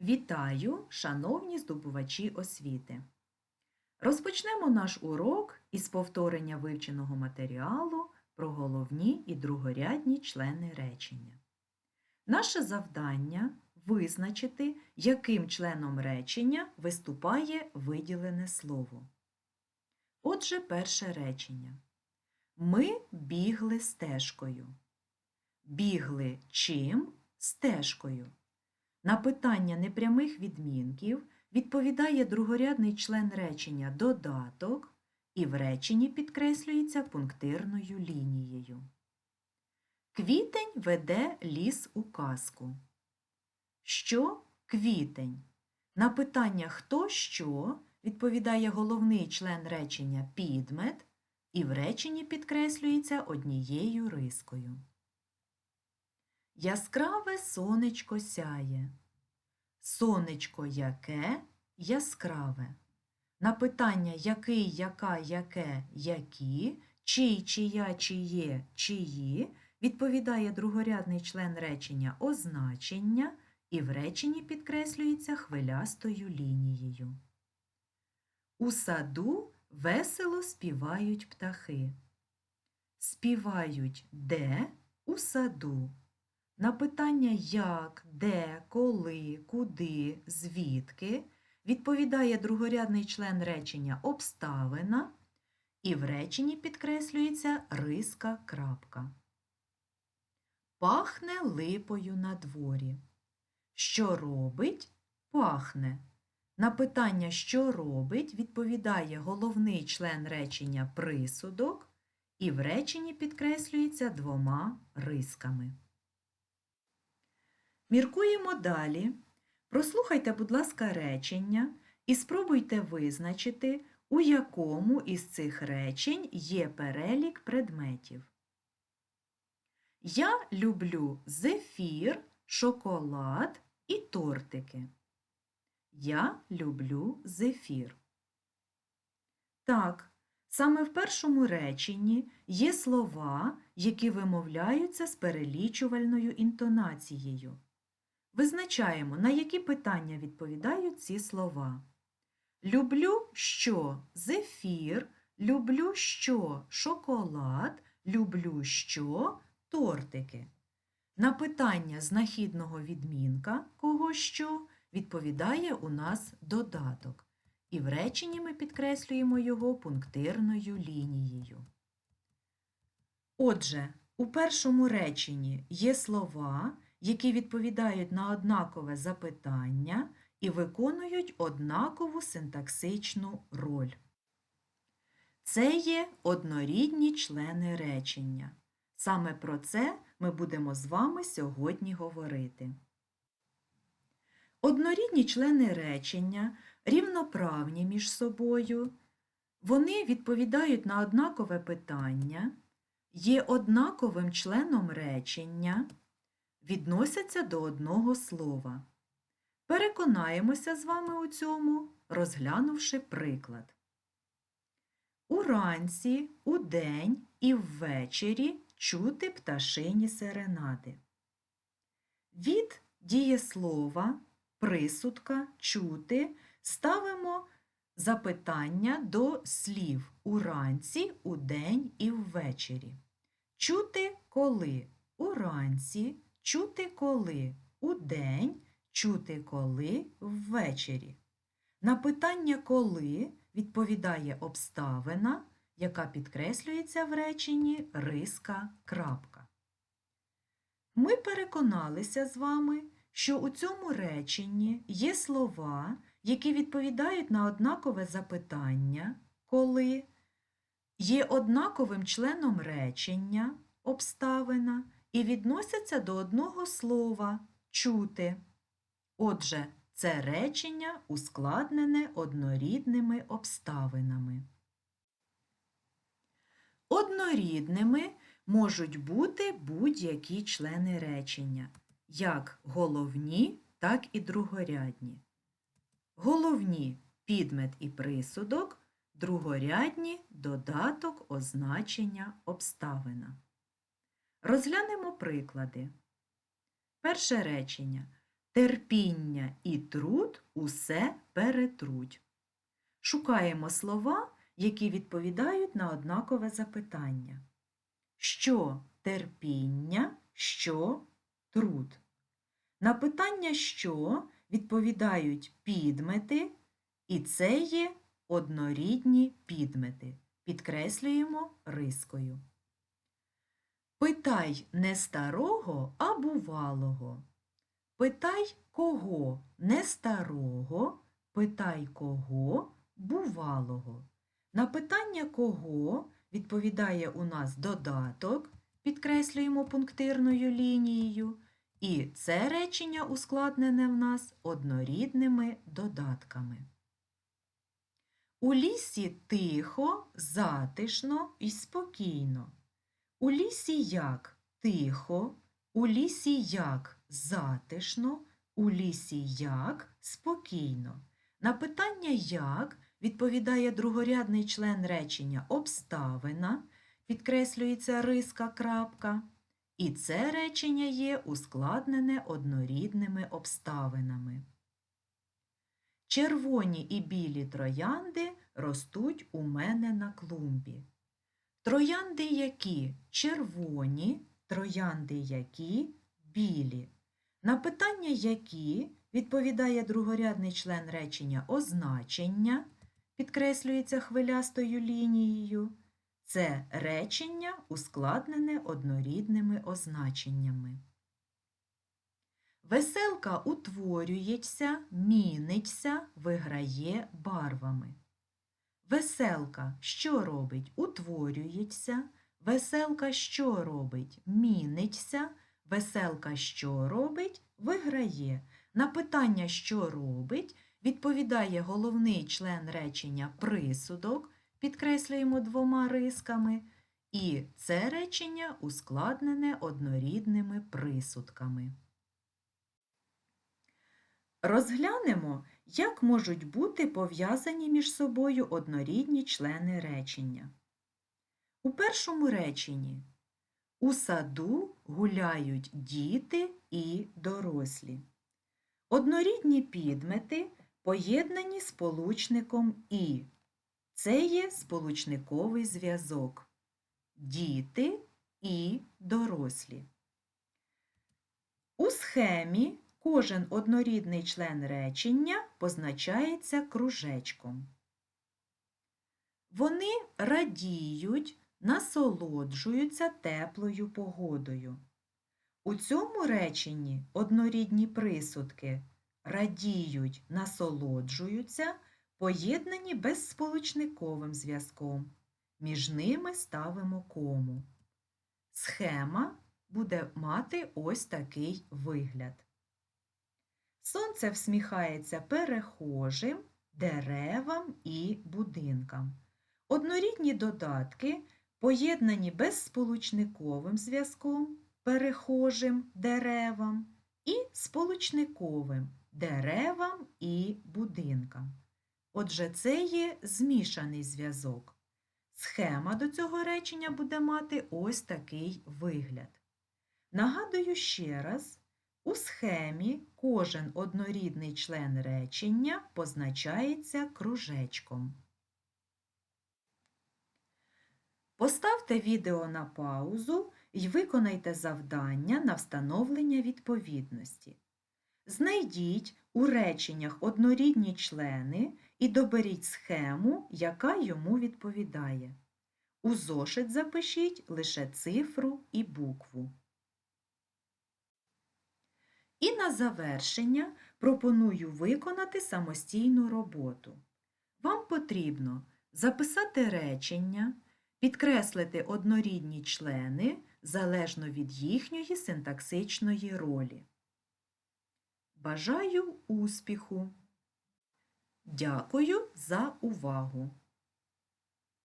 Вітаю, шановні здобувачі освіти! Розпочнемо наш урок із повторення вивченого матеріалу про головні і другорядні члени речення. Наше завдання визначити, яким членом речення виступає виділене слово. Отже, перше речення. Ми бігли стежкою. Бігли чим? Стежкою. На питання непрямих відмінків відповідає другорядний член речення додаток і в реченні підкреслюється пунктирною лінією. Квітень веде ліс у казку. Що квітень? На питання хто що відповідає головний член речення підмет і в реченні підкреслюється однією рискою. Яскраве сонечко сяє. Сонечко яке яскраве. На питання який, яка, яке, які, чий, чия, чиє, чиї відповідає другорядний член речення означення і в реченні підкреслюється хвилястою лінією. У саду весело співають птахи. Співають де у саду. На питання як, де, коли, куди, звідки відповідає другорядний член речення обставина і в реченні підкреслюється риска крапка. Пахне липою на дворі. Що робить? Пахне. На питання, що робить, відповідає головний член речення присудок і в реченні підкреслюється двома рисками. Міркуємо далі. Прослухайте, будь ласка, речення і спробуйте визначити, у якому із цих речень є перелік предметів. Я люблю зефір, шоколад і тортики. Я люблю зефір. Так, саме в першому реченні є слова, які вимовляються з перелічувальною інтонацією. Визначаємо, на які питання відповідають ці слова. Люблю що зефір, люблю що шоколад, люблю що тортики. На питання знахідного відмінка кого що відповідає у нас додаток. І в реченні ми підкреслюємо його пунктирною лінією. Отже, у першому реченні є слова, які відповідають на однакове запитання і виконують однакову синтаксичну роль. Це є однорідні члени речення. Саме про це ми будемо з вами сьогодні говорити. Однорідні члени речення рівноправні між собою. Вони відповідають на однакове питання, є однаковим членом речення, відносяться до одного слова. Переконаємося з вами у цьому, розглянувши приклад. Уранці, удень і ввечері чути пташині серенади. Від дієслова, присудка, чути ставимо запитання до слів уранці, удень і ввечері. Чути коли уранці, чути коли удень, чути коли ввечері. На питання коли відповідає обставина, яка підкреслюється в реченні риска крапка. Ми переконалися з вами, що у цьому реченні є слова, які відповідають на однакове запитання, коли є однаковим членом речення, обставина і відносяться до одного слова чути. Отже, це речення ускладнене однорідними обставинами. Однорідними можуть бути будь-які члени речення, як головні, так і другорядні. Головні підмет і присудок, другорядні додаток означення обставина. Розглянемо приклади. Перше речення. терпіння і труд усе перетруть. Шукаємо слова, які відповідають на однакове запитання. Що терпіння, що труд? На питання що відповідають підмети, і це є однорідні підмети. Підкреслюємо рискою. Питай не старого, а бувалого. Питай кого не старого, питай кого бувалого. На питання кого відповідає у нас додаток, підкреслюємо пунктирною лінією, і це речення ускладнене в нас однорідними додатками. У лісі тихо, затишно і спокійно. У лісі як тихо, у лісі як затишно, у лісі як спокійно. На питання як відповідає другорядний член речення обставина, підкреслюється риска крапка, і це речення є ускладнене однорідними обставинами. Червоні і білі троянди ростуть у мене на клумбі. Троянди які червоні, троянди які білі. На питання які відповідає другорядний член речення означення, підкреслюється хвилястою лінією. Це речення ускладнене однорідними означеннями. Веселка утворюється, міниться, виграє барвами. Веселка що робить? Утворюється. Веселка що робить? Міниться. Веселка що робить? Виграє. На питання, що робить, відповідає головний член речення присудок, підкреслюємо двома рисками, і це речення ускладнене однорідними присудками. Розглянемо, як можуть бути пов'язані між собою однорідні члени речення. У першому реченні у саду гуляють діти і дорослі. Однорідні підмети поєднані сполучником І. Це є сполучниковий зв'язок. Діти і дорослі. У схемі кожен однорідний член речення позначається кружечком. Вони радіють, насолоджуються теплою погодою. У цьому реченні однорідні присудки радіють, насолоджуються, поєднані безсполучниковим зв'язком. Між ними ставимо кому. Схема буде мати ось такий вигляд. Сонце всміхається перехожим, деревам і будинкам. Однорідні додатки поєднані безсполучниковим зв'язком, перехожим деревам і сполучниковим деревам і будинкам. Отже, це є змішаний зв'язок. Схема до цього речення буде мати ось такий вигляд. Нагадую ще раз, у схемі кожен однорідний член речення позначається кружечком. Поставте відео на паузу і виконайте завдання на встановлення відповідності. Знайдіть у реченнях однорідні члени і доберіть схему, яка йому відповідає. У зошит запишіть лише цифру і букву. І на завершення пропоную виконати самостійну роботу. Вам потрібно записати речення, підкреслити однорідні члени залежно від їхньої синтаксичної ролі. Бажаю успіху! Дякую за увагу!